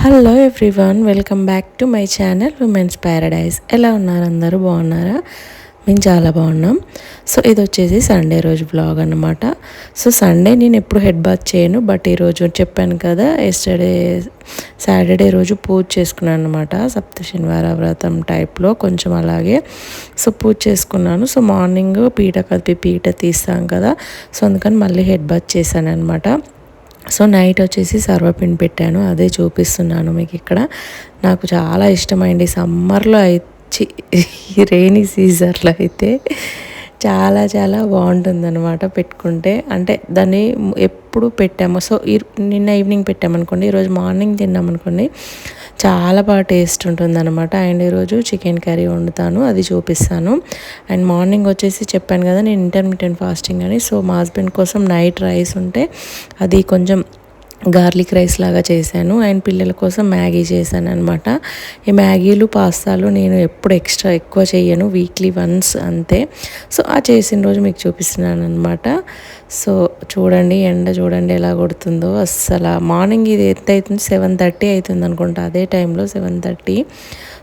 Hello everyone welcome back to my channel women's paradise ఎలా ఉన్నారు అందరూ? బాగున్నారా? మేము చాలా బాగున్నాం. సో ఇది వచ్చేసి సండే రోజు బ్లాగ్ అనమాట సో సండే నేను ఎప్పుడు హెడ్ బాత్ చేయను బట్ ఈరోజు చెప్పాను కదా ఎస్టర్డే సాటర్డే రోజు పూజ చేసుకున్నాను అనమాట సప్త శనివార వ్రతం టైప్లో కొంచెం అలాగే. సో పూజ చేసుకున్నాను. సో మార్నింగ్ పీట కదిపి పీట తీస్తాం కదా. సో అందుకని మళ్ళీ హెడ్ బాత్ చేశాను అనమాట సో నైట్ వచ్చేసి సర్వపిండి పెట్టాను అదే చూపిస్తున్నాను మీకు ఇక్కడ. నాకు చాలా ఇష్టమైంది. సమ్మర్లో అయితే రైనీ సీజన్లో అయితే చాలా చాలా బాగుంటుందన్నమాట పెట్టుకుంటే. అంటే దాన్ని ఎప్పుడు పెట్టాము. సో నిన్న ఈవినింగ్ పెట్టామనుకోండి ఈరోజు మార్నింగ్ తిన్నామనుకోండి చాలా బాగా టేస్ట్ ఉంటుంది అనమాట అండ్ ఈరోజు చికెన్ కర్రీ వండుతాను అది చూపిస్తాను. అండ్ మార్నింగ్ వచ్చేసి చెప్పాను కదా నేను ఇంటర్మీడియట్ ఫాస్టింగ్ అని. సో మా హస్బెండ్ కోసం నైట్ రైస్ ఉంటే అది కొంచెం గార్లిక్ రైస్ లాగా చేశాను. అండ్ పిల్లల కోసం మ్యాగీ చేశాను అనమాట ఈ మ్యాగీలు పాస్తాలు నేను ఎప్పుడు ఎక్స్ట్రా ఎక్కువ చేయను. వీక్లీ వన్స్ అంతే. సో ఆ చేసిన రోజు మీకు చూపిస్తున్నాను అనమాట సో చూడండి ఎండ చూడండి ఎలా కొడుతుందో. అస్సలు మార్నింగ్ ఇది ఎంత అవుతుంది? సెవెన్ థర్టీ అవుతుంది అనుకుంటా. అదే టైంలో సెవెన్ థర్టీ.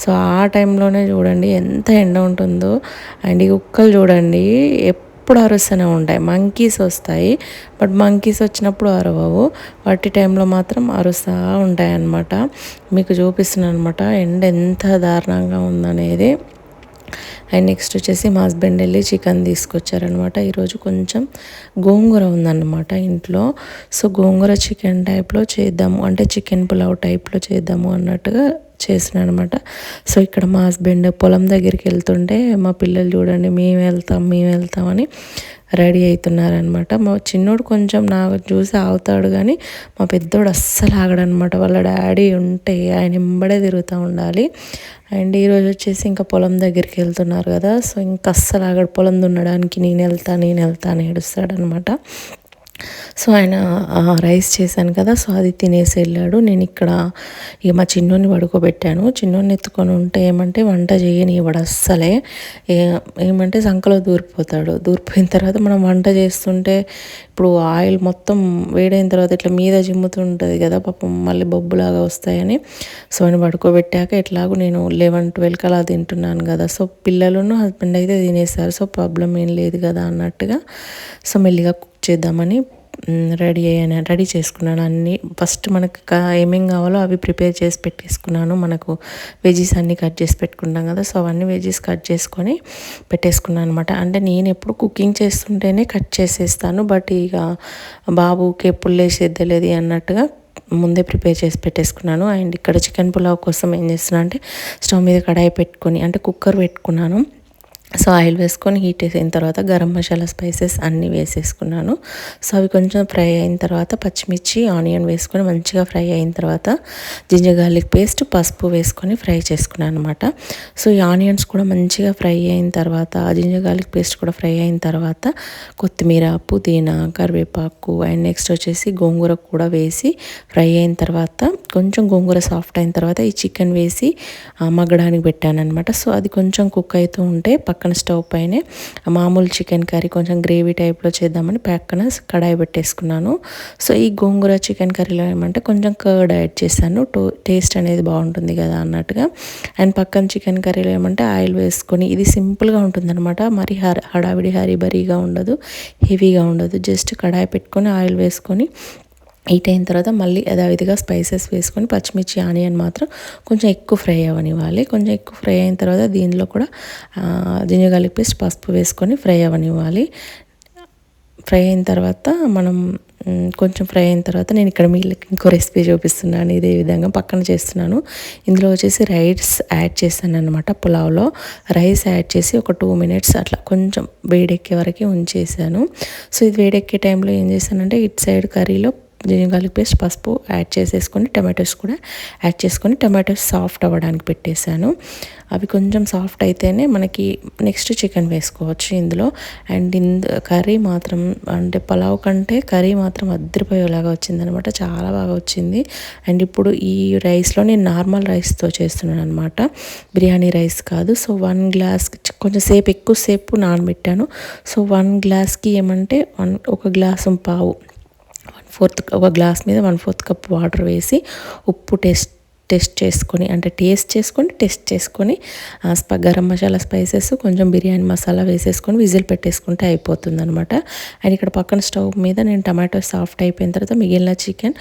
సో ఆ టైంలోనే చూడండి ఎంత ఎండ ఉంటుందో. అండ్ ఈ కుక్కలు చూడండి ఎప్పుడు అరుస్తూనే ఉంటాయి. మంకీస్ వస్తాయి. బట్ మంకీస్ వచ్చినప్పుడు అరవవు. వాటి టైంలో మాత్రం అరుస్తూ ఉంటాయి అన్నమాట మీకు చూపిస్తున్నాను అనమాట ఎండ ఎంత దారుణంగా ఉందనేది. అండ్ నెక్స్ట్ వచ్చేసి మా హస్బెండ్ వెళ్ళి చికెన్ తీసుకొచ్చారనమాట ఈరోజు కొంచెం గోంగూర ఉందన్నమాట ఇంట్లో. సో గోంగూర చికెన్ టైప్లో చేద్దాము. అంటే చికెన్ పులావ్ టైప్లో చేద్దాము అన్నట్టుగా చేసిన అనమాట సో ఇక్కడ మా హస్బెండ్ పొలం దగ్గరికి వెళ్తుంటే మా పిల్లలు చూడండి మేము వెళ్తాం మేము వెళ్తామని రెడీ అవుతున్నారనమాట. మా చిన్నోడు కొంచెం నాకు చూసి ఆగుతాడు కానీ మా పెద్దోడు అస్సలు ఆగడనమాట. వాళ్ళ డాడీ ఉంటే ఆయన ఇంబడే తిరుగుతూ ఉండాలి. అండ్ ఈరోజు వచ్చేసి ఇంకా పొలం దగ్గరికి వెళ్తున్నారు కదా సో ఇంకా అస్సలు ఆగడు. పొలం దున్నడానికి నేను వెళ్తా నేను వెళ్తా అని ఏడుస్తాడనమాట. సో ఆయన రైస్ చేశాను కదా సో అది తినేసి వెళ్ళాడు. నేను ఇక్కడ ఇక మా చిన్నోని పడుకోబెట్టాను. చిన్నోని ఎత్తుకొని ఉంటే ఏమంటే వంట చేయని ఇవాడు అస్సలే ఏమంటే సంకలో దూరిపోతాడు. దూరిపోయిన తర్వాత మనం వంట చేస్తుంటే ఇప్పుడు ఆయిల్ మొత్తం వేడైన తర్వాత ఇట్లా మీద జిమ్ముతుంటుంది కదా పాపం మళ్ళీ బొబ్బులాగా వస్తాయని. సో ఆయన పడుకోబెట్టాక ఎట్లాగో నేను లెవెన్ ట్వెల్వ్కి అలా తింటున్నాను కదా. సో పిల్లలను హస్బెండ్ అయితే తినేస్తారు. సో ప్రాబ్లం ఏం లేదు కదా అన్నట్టుగా. సో మెల్లిగా కుక్ చేద్దామని రెడీ అయ్యాను రెడీ చేసుకున్నాను. అన్నీ ఫస్ట్ మనకు ఏమేం కావాలో అవి ప్రిపేర్ చేసి పెట్టేసుకున్నాను. మనకు వెజీస్ అన్నీ కట్ చేసి పెట్టుకుంటాం కదా సో అవన్నీ వెజీస్ కట్ చేసుకొని పెట్టేసుకున్నాను అనమాట అంటే నేను ఎప్పుడు కుకింగ్ చేస్తుంటేనే కట్ చేసేస్తాను బట్ ఇక బాబుకి ఎప్పుడు లేచేద్దలేదు అన్నట్టుగా ముందే ప్రిపేర్ చేసి పెట్టేసుకున్నాను. అండ్ ఇక్కడ చికెన్ పులావ్ కోసం ఏం చేస్తున్నా అంటే స్టవ్ మీద కడాయి పెట్టుకొని అంటే కుక్కర్ పెట్టుకున్నాను. సో ఆయిల్ వేసుకొని హీట్ వేసిన తర్వాత గరం మసాలా స్పైసెస్ అన్నీ వేసేసుకున్నాను. సో అవి కొంచెం ఫ్రై అయిన తర్వాత పచ్చిమిర్చి ఆనియన్ వేసుకొని మంచిగా ఫ్రై అయిన తర్వాత జింజర్ గార్లిక్ పేస్ట్ పసుపు వేసుకొని ఫ్రై చేసుకున్నాను అనమాట సో ఈ ఆనియన్స్ కూడా మంచిగా ఫ్రై అయిన తర్వాత జింజర్ గార్లిక్ పేస్ట్ కూడా ఫ్రై అయిన తర్వాత కొత్తిమీర పుదీనా కరివేపాకు అండ్ నెక్స్ట్ వచ్చేసి గోంగూర కూడా వేసి ఫ్రై అయిన తర్వాత కొంచెం గోంగూర సాఫ్ట్ అయిన తర్వాత ఈ చికెన్ వేసి మగ్గడానికి పెట్టాను అనమాట సో అది కొంచెం కుక్ అవుతూ ఉంటే పక్కన స్టవ్ పైనే మామూలు చికెన్ కర్రీ కొంచెం గ్రేవీ టైప్లో చేద్దామని పక్కన కడాయి పెట్టేసుకున్నాను. సో ఈ గోంగూర చికెన్ కర్రీలో ఏమంటే కొంచెం కర్డ్ యాడ్ చేశాను. టో టేస్ట్ అనేది బాగుంటుంది కదా అన్నట్టుగా. అండ్ పక్కన చికెన్ కర్రీలో ఏమంటే ఆయిల్ వేసుకొని ఇది సింపుల్గా ఉంటుందన్నమాట. మరి హడావిడి హరిబరీగా ఉండదు హెవీగా ఉండదు. జస్ట్ కడాయి పెట్టుకొని ఆయిల్ వేసుకొని హీట్ అయిన తర్వాత మళ్ళీ యథావిధిగా స్పైసెస్ వేసుకొని పచ్చిమిర్చి ఆనియన్ మాత్రం కొంచెం ఎక్కువ ఫ్రై అవ్వనివ్వాలి. కొంచెం ఎక్కువ ఫ్రై అయిన తర్వాత దీనిలో కూడా జింజర్ గార్లిక్ పేస్ట్ పసుపు వేసుకొని ఫ్రై అవ్వనివ్వాలి. ఫ్రై అయిన తర్వాత మనం కొంచెం ఫ్రై అయిన తర్వాత నేను ఇక్కడ మీకు ఇంకో రెసిపీ చూపిస్తున్నాను. ఇదే విధంగా పక్కన చేస్తున్నాను. ఇందులో వచ్చేసి రైస్ యాడ్ చేశాను అనమాట పులావ్లో. రైస్ యాడ్ చేసి ఒక టూ మినిట్స్ అట్లా కొంచెం వేడెక్కే వరకు ఉంచేసాను సో ఇది వేడెక్కే టైంలో ఏం చేశానంటే ఇటు సైడ్ కర్రీలో జింజర్ గార్లిక్ పేస్ట్ పసుపు యాడ్ చేసేసుకొని టమాటోస్ కూడా యాడ్ చేసుకొని టమాటోస్ సాఫ్ట్ అవ్వడానికి పెట్టేశాను. అవి కొంచెం సాఫ్ట్ అయితేనే మనకి నెక్స్ట్ చికెన్ వేసుకోవచ్చు ఇందులో. అండ్ ఇంద కర్రీ మాత్రం అంటే పలావ్ కంటే కర్రీ మాత్రం అద్దరిపోయేలాగా వచ్చిందనమాట. చాలా బాగా వచ్చింది. అండ్ ఇప్పుడు ఈ రైస్లో నేను నార్మల్ రైస్తో చేస్తున్నాను అనమాట. బిర్యానీ రైస్ కాదు. సో వన్ గ్లాస్ కొంచెం సేపు ఎక్కువసేపు నానబెట్టాను. సో వన్ గ్లాస్కి ఏమంటే వన్ ఒక గ్లాసు పావు వన్ ఫోర్త్ ఒక గ్లాస్ మీద వన్ ఫోర్త్ కప్ వాటర్ వేసి ఉప్పు టేస్ట్ టెస్ట్ చేసుకొని అంటే టేస్ట్ చేసుకొని టెస్ట్ చేసుకొని గరం మసాలా స్పైసెస్ కొంచెం బిర్యానీ మసాలా వేసేసుకొని విజిల్ పెట్టేసుకుంటే అయిపోతుంది అనమాట అండ్ ఇక్కడ పక్కన స్టవ్ మీద నేను టమాటో సాఫ్ట్ అయిపోయిన తర్వాత మిగిలిన చికెన్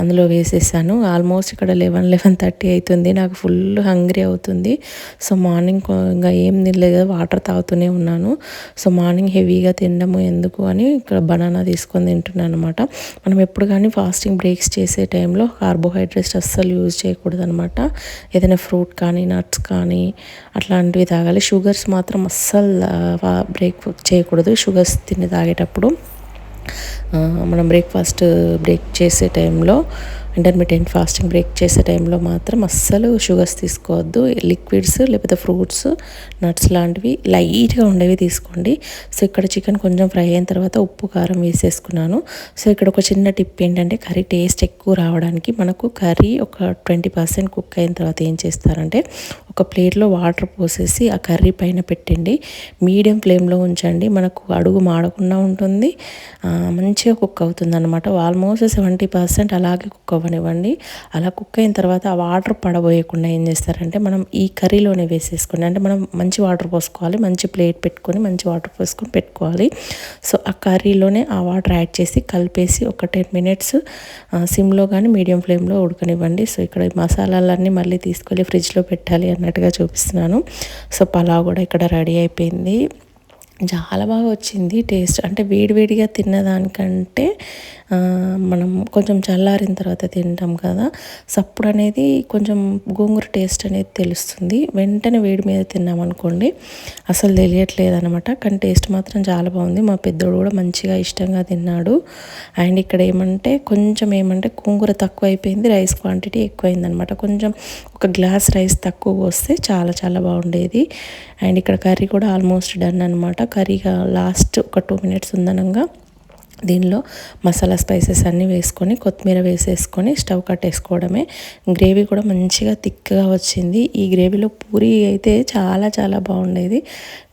అందులో వేసేసాను. ఆల్మోస్ట్ ఇక్కడ లెవెన్ లెవెన్ థర్టీ అవుతుంది నాకు ఫుల్ హంగ్రీ అవుతుంది. సో మార్నింగ్ ఇంకా ఏం తినలేదు. వాటర్ తాగుతూనే ఉన్నాను. సో మార్నింగ్ హెవీగా తినడము ఎందుకు అని ఇక్కడ బనానా తీసుకొని తింటున్నాను అనమాట మనం ఎప్పుడు కానీ ఫాస్టింగ్ బ్రేక్స్ చేసే టైంలో కార్బోహైడ్రేట్స్ అస్సలు యూజ్ చేయకూడదు. అనమాట ఏదైనా ఫ్రూట్ కానీ నట్స్ కానీ అట్లాంటివి తాగాలి. షుగర్స్ మాత్రం అస్సలు బ్రేక్ చేయకూడదు. షుగర్స్ తిని తాగేటప్పుడు. మనం బ్రేక్ఫాస్ట్ బ్రేక్ చేసే టైంలో ఇంటర్మీడియట్ ఫాస్టింగ్ బ్రేక్ చేసే టైంలో మాత్రం అస్సలు షుగర్స్ తీసుకోవద్దు. లిక్విడ్స్ లేకపోతే ఫ్రూట్స్ నట్స్ లాంటివి లైట్గా ఉండేవి తీసుకోండి. సో ఇక్కడ చికెన్ కొంచెం ఫ్రై అయిన తర్వాత ఉప్పు కారం వేసేసుకున్నాను. సో ఇక్కడ ఒక చిన్న టిప్ ఏంటంటే కర్రీ టేస్ట్ ఎక్కువ రావడానికి మనకు కర్రీ ఒక ట్వంటీ పర్సెంట్ కుక్ అయిన తర్వాత ఏం చేస్తారంటే ఒక ప్లేట్లో వాటర్ పోసేసి ఆ కర్రీ పైన పెట్టండి. మీడియం ఫ్లేమ్లో ఉంచండి. మనకు అడుగు మాడకుండా ఉంటుంది. మంచిగా కుక్ అవుతుంది అనమాట ఆల్మోస్ట్ సెవెంటీ పర్సెంట్ అలాగే కుక్ అవ్వనివ్వండి. అలా కుక్ అయిన తర్వాత ఆ వాటర్ పడబోయకుండా ఏం చేస్తారంటే మనం ఈ కర్రీలోనే వేసేసుకోండి. అంటే మనం మంచి వాటర్ పోసుకోవాలి మంచి ప్లేట్ పెట్టుకొని మంచి వాటర్ పోసుకొని పెట్టుకోవాలి. సో ఆ కర్రీలోనే ఆ వాటర్ యాడ్ చేసి కలిపేసి ఒక టెన్ మినిట్స్ సిమ్లో కానీ మీడియం ఫ్లేమ్లో ఉడకనివ్వండి. సో ఇక్కడ మసాలాలన్నీ మళ్ళీ తీసుకెళ్ళి ఫ్రిడ్జ్లో పెట్టాలి అన్నట్టుగా చూపిస్తున్నాను. సో పలావ్ కూడా ఇక్కడ రెడీ అయిపోయింది. చాలా బాగా వచ్చింది టేస్ట్. అంటే వేడివేడిగా తిన్నదానికంటే మనం కొంచెం చల్లారిన తర్వాత తింటాం కదా. సప్పుడు అనేది కొంచెం గోంగూర టేస్ట్ అనేది తెలుస్తుంది. వెంటనే వేడి మీద తిన్నామనుకోండి అసలు తెలియట్లేదు అనమాట కానీ టేస్ట్ మాత్రం చాలా బాగుంది. మా పెద్దోడు కూడా మంచిగా ఇష్టంగా తిన్నాడు. అండ్ ఇక్కడ ఏమంటే కొంచెం ఏమంటే గోంగూర తక్కువ అయిపోయింది రైస్ క్వాంటిటీ ఎక్కువైంది అనమాట కొంచెం ఒక గ్లాస్ రైస్ తక్కువ వస్తే చాలా చాలా బాగుండేది. అండ్ ఇక్కడ కర్రీ కూడా ఆల్మోస్ట్ డన్ అనమాట కర్రీగా లాస్ట్ ఒక టూ మినిట్స్ ఉందనంగా. దీనిలో మసాలా స్పైసెస్ అన్నీ వేసుకొని కొత్తిమీర వేసేసుకొని స్టవ్ కట్టేసుకోవడమే. గ్రేవీ కూడా మంచిగా థిక్గా వచ్చింది. ఈ గ్రేవీలో పూరి అయితే చాలా చాలా బాగుండేది.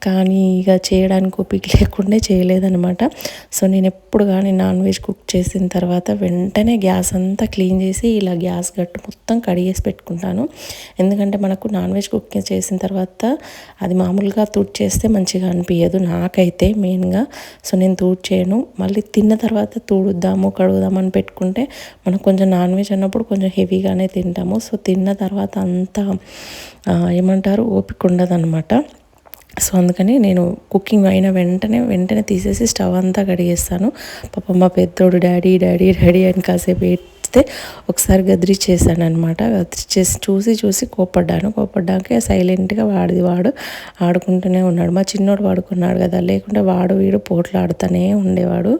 కానీ ఇక చేయడానికి ఓపిక లేకుండా చేయలేదనమాట సో నేను ఎప్పుడు కానీ నాన్ వెజ్ కుక్ చేసిన తర్వాత వెంటనే గ్యాస్ అంతా క్లీన్ చేసి ఇలా గ్యాస్ గట్టు మొత్తం కడిగేసి పెట్టుకుంటాను. ఎందుకంటే మనకు నాన్ వెజ్ కుక్ చేసిన తర్వాత అది మామూలుగా తూడ్ చేస్తే మంచిగా అనిపించదు నాకైతే మెయిన్గా. సో నేను తూడ్ చేయను. మళ్ళీ తిన్న తర్వాత తూడుద్దాము కడుగుదామని పెట్టుకుంటే మనం కొంచెం నాన్ వెజ్ అన్నప్పుడు కొంచెం హెవీగానే తింటాము. సో తిన్న తర్వాత అంతా ఏమంటారు ఓపిక ఉండదన్నమాట. సో అందుకని నేను కుకింగ్ అయిన వెంటనే వెంటనే తీసేసి స్టవ్ అంతా కడిగేస్తాను. పాప మా పెద్దోడు డాడీ డాడీ డాడీ అని కాసేపు ఏడిస్తే ఒకసారి గదిరి చేశాను అనమాట గదిరి చేసి చూసి చూసి కోపడ్డాను కోపడ్డాక సైలెంట్గా వాడిది వాడు ఆడుకుంటూనే ఉన్నాడు. మా చిన్నోడు వాడుకున్నాడు కదా లేకుంటే వాడు వీడు పోట్లు ఆడుతూనే ఉండేవాడు.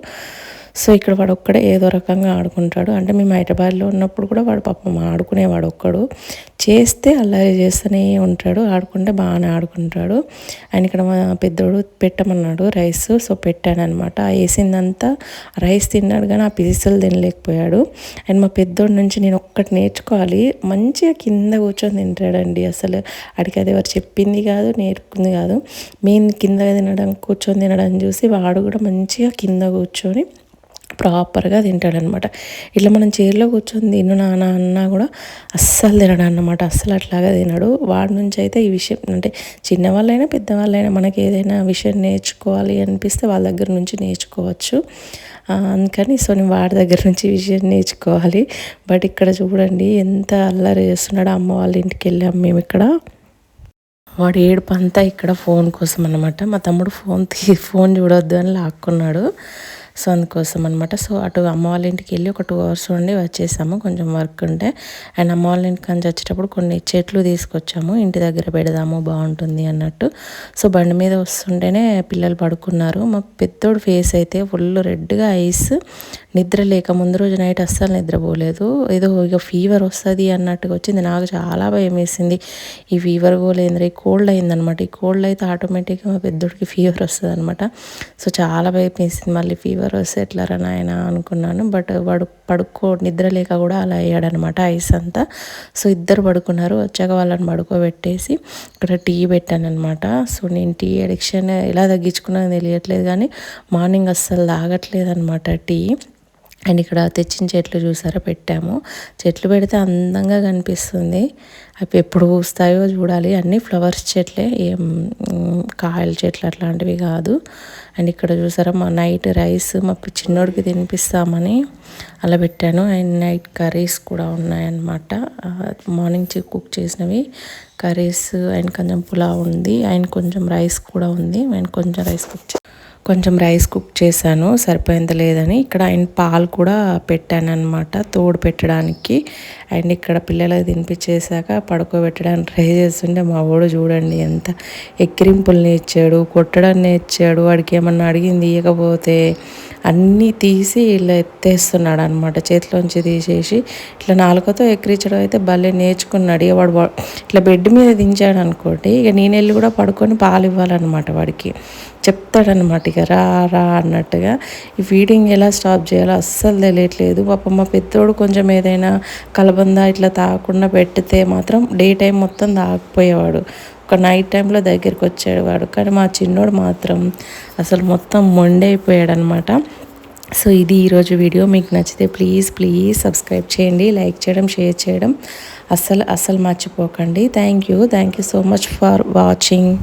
సో ఇక్కడ వాడు ఒక్కడే ఏదో రకంగా ఆడుకుంటాడు. అంటే మేము హైదరాబాద్లో ఉన్నప్పుడు కూడా వాడు పాపం ఆడుకునేవాడు ఒక్కడు. చేస్తే అల్లరి చేస్తూనే ఉంటాడు ఆడుకుంటే బాగానే ఆడుకుంటాడు. ఆయన ఇక్కడ మా పెద్దోడు పెట్టమన్నాడు రైస్ సో పెట్టానమాట అనమాట వేసిందంతా రైస్ తిన్నాడు కానీ ఆ పిసిసలు తినలేకపోయాడు. అండ్ మా పెద్దోడి నుంచి నేను ఒక్కటి నేర్చుకోవాలి. మంచిగా కింద కూర్చొని తింటాడండి అసలు. అడిగి అది ఎవరు చెప్పింది కాదు నేర్పుకుంది కాదు. మేము కింద తినడం కూర్చొని తినడం చూసి వాడు కూడా మంచిగా కింద కూర్చొని ప్రాపర్గా తింటాడనమాట. ఇట్లా మనం చైర్లో కూర్చొని తిను నాన్న అన్నా కూడా అస్సలు తినడు అన్నమాట. అస్సలు అట్లాగా తినడు. వాడి నుంచి అయితే ఈ విషయం అంటే చిన్నవాళ్ళైనా పెద్దవాళ్ళైనా మనకి ఏదైనా విషయం నేర్చుకోవాలి అనిపిస్తే వాళ్ళ దగ్గర నుంచి నేర్చుకోవచ్చు. అందుకని సో నేను వాడి దగ్గర నుంచి విషయం నేర్చుకోవాలి. బట్ ఇక్కడ చూడండి ఎంత అల్లరి చేస్తున్నాడో అమ్మ వాళ్ళ ఇంటికి వెళ్ళాం మేము ఇక్కడ. వాడు ఏడుపు అంతా ఇక్కడ ఫోన్ కోసం అనమాట మా తమ్ముడు ఫోన్ తీ ఫోన్ చూడొద్దు అని లాక్కున్నాడు. సో అందుకోసం అనమాట సో అటు అమ్మ వాళ్ళ ఇంటికి వెళ్ళి ఒక టూ అవర్స్ ఉండి వచ్చేసాము. కొంచెం వర్క్ ఉంటే అండ్ అమ్మ వాళ్ళ ఇంటికి అని వచ్చేటప్పుడు కొన్ని చెట్లు తీసుకొచ్చాము. ఇంటి దగ్గర పెడదాము బాగుంటుంది అన్నట్టు. సో బండి మీద వస్తుంటేనే పిల్లలు పడుకున్నారు. మా పెద్దోడు ఫేస్ అయితే ఫుల్ రెడ్గా ఐస్. నిద్ర లేక ముందు రోజు నైట్ అస్సలు నిద్రపోలేదు. ఏదో ఇక ఫీవర్ వస్తుంది అన్నట్టుగా వచ్చింది. నాకు చాలా భయం వేసింది. ఈ ఫీవర్ పోలేదు ఈ కోల్డ్ అయిందనమాట ఈ కోల్డ్ అయితే ఆటోమేటిక్గా మా పెద్దోడికి ఫీవర్ వస్తుంది అనమాట సో చాలా భయం వేసింది. మళ్ళీ ఫీవర్ ఎవరు వస్తే ఎట్లారా నాయన అనుకున్నాను. బట్ వాడు పడుకో నిద్ర లేక కూడా అలా అయ్యాడనమాట ఐస్ అంతా. సో ఇద్దరు పడుకున్నారు. వచ్చాక వాళ్ళని పడుకోబెట్టేసి ఇక్కడ టీ పెట్టాను అనమాట సో నేను టీ అడిక్షన్ ఎలా తగ్గించుకున్నా తెలియట్లేదు కానీ మార్నింగ్ అస్సలు తాగట్లేదు అనమాట టీ. అండ్ ఇక్కడ తెచ్చిన చెట్లు చూసారా? పెట్టాము. చెట్లు పెడితే అందంగా కనిపిస్తుంది. అవి ఎప్పుడు పూస్తాయో చూడాలి. అన్నీ ఫ్లవర్స్ చెట్లే. ఏం కాయల చెట్లు అట్లాంటివి కాదు. అండ్ ఇక్కడ చూసారా? మా నైట్ రైస్ మా చిన్నోడికి తినిపిస్తామని అలా పెట్టాను. అండ్ నైట్ కర్రీస్ కూడా ఉన్నాయన్నమాట. మార్నింగ్ చి- కుక్ చేసినవి. కర్రీస్ అండ్ కొంచెం పులావ్ ఉంది. అండ్ కొంచెం రైస్ కూడా ఉంది. అండ్ కొంచెం రైస్ కుక్ చే- కొంచెం రైస్ కుక్ చేశాను సరిపోయేంత లేదని. ఇక్కడ ఆయన పాలు కూడా పెట్టాను అనమాట తోడు పెట్టడానికి. అండ్ ఇక్కడ పిల్లలకు తినిపించేశాక పడుకోబెట్టడానికి ట్రై చేస్తుంటే మా వాడు చూడండి ఎంత ఎక్కిరింపులు నేర్చాడు కొట్టడం నేర్చాడు. వాడికి ఏమన్నా అడిగింది ఇవ్వకపోతే అన్నీ తీసి ఇలా ఎత్తేస్తున్నాడు అనమాట చేతిలోంచి తీసేసి ఇట్లా నాలుకతో ఎక్కిరించడం అయితే భలే నేర్చుకున్నాడు. ఇక వాడు ఇట్లా బెడ్ మీద దించాడు అనుకోండి ఇక నేను వెళ్ళి కూడా పడుకొని పాలు ఇవ్వాలన్నమాట వాడికి. చెప్తాడనమాట ఇక రా రా అన్నట్టుగా. ఈ ఫీడింగ్ ఎలా స్టాప్ చేయాలో అస్సలు తెలియట్లేదు. పాపం మా పెద్దోడు కొంచెం ఏదైనా కలబంద ఇట్లా తాగకుండా పెడితే మాత్రం డే టైం మొత్తం తాగిపోయేవాడు ఒక నైట్ టైంలో దగ్గరికి వచ్చాడు వాడు. కానీ మా చిన్నోడు మాత్రం అసలు మొత్తం మొండైపోయాడు అనమాట సో ఇది ఈరోజు వీడియో. మీకు నచ్చితే ప్లీజ్ ప్లీజ్ సబ్స్క్రైబ్ చేయండి. లైక్ చేయడం షేర్ చేయడం అస్సలు అస్సలు మర్చిపోకండి. Thank you thank you so much for watching